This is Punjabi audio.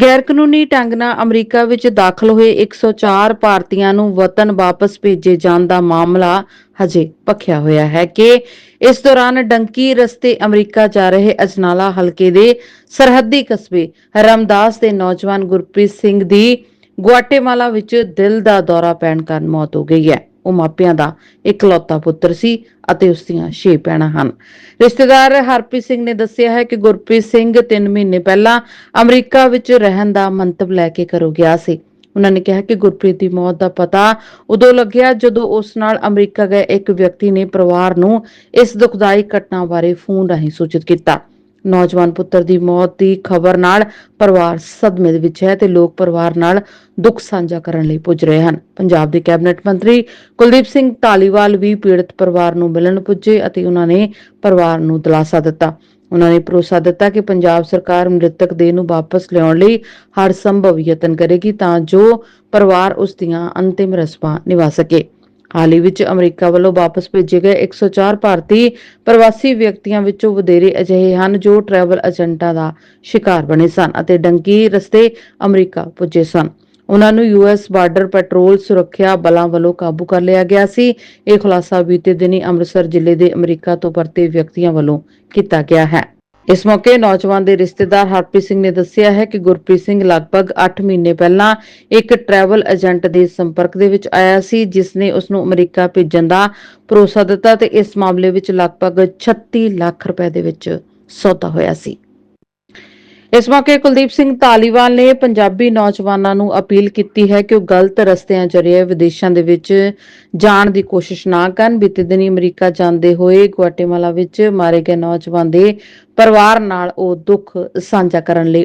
ਗੈਰਕਾਨੂੰਨੀ ਢੰਗ ਨਾਲ ਅਮਰੀਕਾ ਵਿੱਚ ਦਾਖਲ ਹੋਏ 104 ਭਾਰਤੀਆਂ ਨੂੰ ਵਤਨ ਵਾਪਸ ਭੇਜੇ ਜਾਣ ਦਾ ਮਾਮਲਾ ਹਜੇ ਭਖਿਆ ਹੋਇਆ ਹੈ ਕਿ ਇਸ ਦੌਰਾਨ ਡੰਕੀ ਰਸਤੇ ਅਮਰੀਕਾ ਜਾ ਰਹੇ ਅਜਨਾਲਾ ਹਲਕੇ ਦੇ ਸਰਹੱਦੀ ਕਸਬੇ ਰਮਦਾਸ ਦੇ ਨੌਜਵਾਨ ਗੁਰਪ੍ਰੀਤ ਸਿੰਘ ਦੀ ਗੁਆਟੇਮਾਲਾ ਵਿੱਚ ਦਿਲ ਦਾ ਦੌਰਾ ਪੈਣ ਕਾਰਨ ਮੌਤ ਹੋ ਗਈ ਹੈ। ਉਹ ਮਾਪਿਆਂ ਦਾ ਇਕਲੌਤਾ ਪੁੱਤਰ ਸੀ ਅਤੇ ਉਸ ਦੀਆਂ 6 ਭੈਣਾਂ ਹਨ। ਰਿਸ਼ਤੇਦਾਰ ਹਰਪ੍ਰੀਤ ਸਿੰਘ ਨੇ ਦੱਸਿਆ ਹੈ ਕਿ ਗੁਰਪ੍ਰੀਤ ਸਿੰਘ 3 ਮਹੀਨੇ ਪਹਿਲਾਂ ਅਮਰੀਕਾ ਵਿੱਚ ਰਹਿਣ ਦਾ ਮੰਤਵ ਲੈ ਕੇ ਘਰੋਂ ਗਿਆ ਸੀ। ਉਹਨਾਂ ਨੇ ਕਿਹਾ ਕਿ ਗੁਰਪ੍ਰੀਤ ਦੀ ਮੌਤ ਦਾ ਪਤਾ ਉਦੋਂ ਲੱਗਿਆ ਜਦੋਂ ਉਸ ਨਾਲ ਅਮਰੀਕਾ ਗਏ ਇੱਕ ਵਿਅਕਤੀ ਨੇ ਪਰਿਵਾਰ ਨੂੰ ਇਸ ਦੁਖਦਾਈ ਘਟਨਾ ਬਾਰੇ ਫੋਨ ਰਾਹੀਂ ਸੂਚਿਤ ਕੀਤਾ। ਨੌਜਵਾਨ ਪੁੱਤਰ ਦੀ ਮੌਤ ਦੀ ਖਬਰ ਨਾਲ ਪਰਿਵਾਰ ਸਦਮੇ ਦੇ ਵਿੱਚ ਹੈ ਤੇ ਲੋਕ ਪਰਿਵਾਰ ਨਾਲ ਦੁੱਖ ਸਾਂਝਾ ਕਰਨ ਲਈ ਪੁੱਜ ਰਹੇ ਹਨ। ਪੰਜਾਬ ਦੇ ਕੈਬਨਿਟ ਮੰਤਰੀ ਕੁਲਦੀਪ ਸਿੰਘ ਧਾਲੀਵਾਲ ਵੀ ਪੀੜਤ ਪਰਿਵਾਰ ਨੂੰ ਮਿਲਣ ਪੁੱਜੇ ਅਤੇ ਉਹਨਾਂ ਨੇ ਪਰਿਵਾਰ ਨੂੰ ਦਿਲਾਸਾ ਦਿੱਤਾ। ਉਹਨਾਂ ਨੇ ਭਰੋਸਾ ਦਿੱਤਾ ਕਿ ਪੰਜਾਬ ਸਰਕਾਰ ਮ੍ਰਿਤਕ ਦੇਹ ਨੂੰ ਵਾਪਸ ਲਿਆਉਣ ਲਈ ਹਰ ਸੰਭਵ ਯਤਨ ਕਰੇਗੀ ਤਾਂ ਜੋ ਪਰਿਵਾਰ ਉਸ ਦੀਆਂ ਅੰਤਿਮ ਰਸਮਾਂ ਨਿਭਾ ਸਕੇ। ਹਾਲ ਹੀ ਵਿੱਚ ਅਮਰੀਕਾ ਵੱਲੋਂ ਵਾਪਸ ਭੇਜੇ ਗਏ 104 ਭਾਰਤੀ ਪ੍ਰਵਾਸੀ ਵਿਅਕਤੀਆਂ ਵਿੱਚੋਂ ਵਧੇਰੇ ਅਜਿਹੇ ਹਨ ਜੋ ਟਰੈਵਲ ਏਜੰਟਾਂ ਦਾ ਸ਼ਿਕਾਰ ਬਣੇ ਸਨ ਅਤੇ ਡੰਕੀ ਰਸਤੇ ਅਮਰੀਕਾ ਪੁੱਜੇ ਸਨ। ਉਹਨਾਂ ਨੂੰ ਯੂਐਸ ਬਾਰਡਰ ਪੈਟਰੋਲ ਸੁਰੱਖਿਆ ਬਲਾਂ ਵੱਲੋਂ ਕਾਬੂ ਕਰ ਲਿਆ ਗਿਆ ਸੀ। ਇਹ ਖੁਲਾਸਾ ਬੀਤੇ ਦਿਨੀ ਅੰਮ੍ਰਿਤਸਰ ਜ਼ਿਲ੍ਹੇ ਦੇ ਅਮਰੀਕਾ ਤੋਂ ਪਰਤੇ ਵਿਅਕਤੀਆਂ ਵੱਲੋਂ ਕੀਤਾ ਗਿਆ ਹੈ। ਇਸ ਮੌਕੇ ਨੌਜਵਾਨ ਦੇ ਰਿਸ਼ਤੇਦਾਰ ਹਰਪ੍ਰੀਤ ਸਿੰਘ ਨੇ ਦੱਸਿਆ ਹੈ ਕਿ ਗੁਰਪ੍ਰੀਤ ਸਿੰਘ ਲਗਭਗ 8 ਮਹੀਨੇ ਪਹਿਲਾਂ ਇੱਕ ਟਰੈਵਲ ਏਜੰਟ ਦੇ ਸੰਪਰਕ ਦੇ ਵਿੱਚ ਆਇਆ ਸੀ, ਜਿਸ ਨੇ ਉਸ ਨੂੰ ਅਮਰੀਕਾ ਭੇਜਣ ਦਾ ਭਰੋਸਾ ਦਿੱਤਾ ਤੇ ਇਸ ਮਾਮਲੇ ਵਿੱਚ ਲਗਭਗ 36 ਲੱਖ ਰੁਪਏ ਦੇ ਵਿੱਚ ਸੌਦਾ ਹੋਇਆ ਸੀ। ਇਸ ਮੌਕੇ ਕੁਲਦੀਪ ਸਿੰਘ ਧਾਲੀਵਾਲ ਨੇ ਪੰਜਾਬੀ ਨੌਜਵਾਨਾਂ ਨੂੰ ਅਪੀਲ ਕੀਤੀ ਹੈ ਕਿ ਉਹ ਗਲਤ ਰਸਤਿਆਂ ਜ਼ਰੀਏ ਵਿਦੇਸ਼ਾਂ ਦੇ ਵਿੱਚ ਜਾਣ ਦੀ ਕੋਸ਼ਿਸ਼ ਨਾ ਕਰਨ। ਬੀਤੇ ਦਿਨੀ ਅਮਰੀਕਾ ਜਾਂਦੇ ਹੋਏ ਗੁਆਟੇਮਾਲਾ ਵਿੱਚ ਮਾਰੇ ਗਏ ਨੌਜਵਾਨ ਦੇ ਪਰਿਵਾਰ ਨਾਲ ਉਹ ਦੁੱਖ ਸਾਂਝਾ ਕਰਨ ਲਈ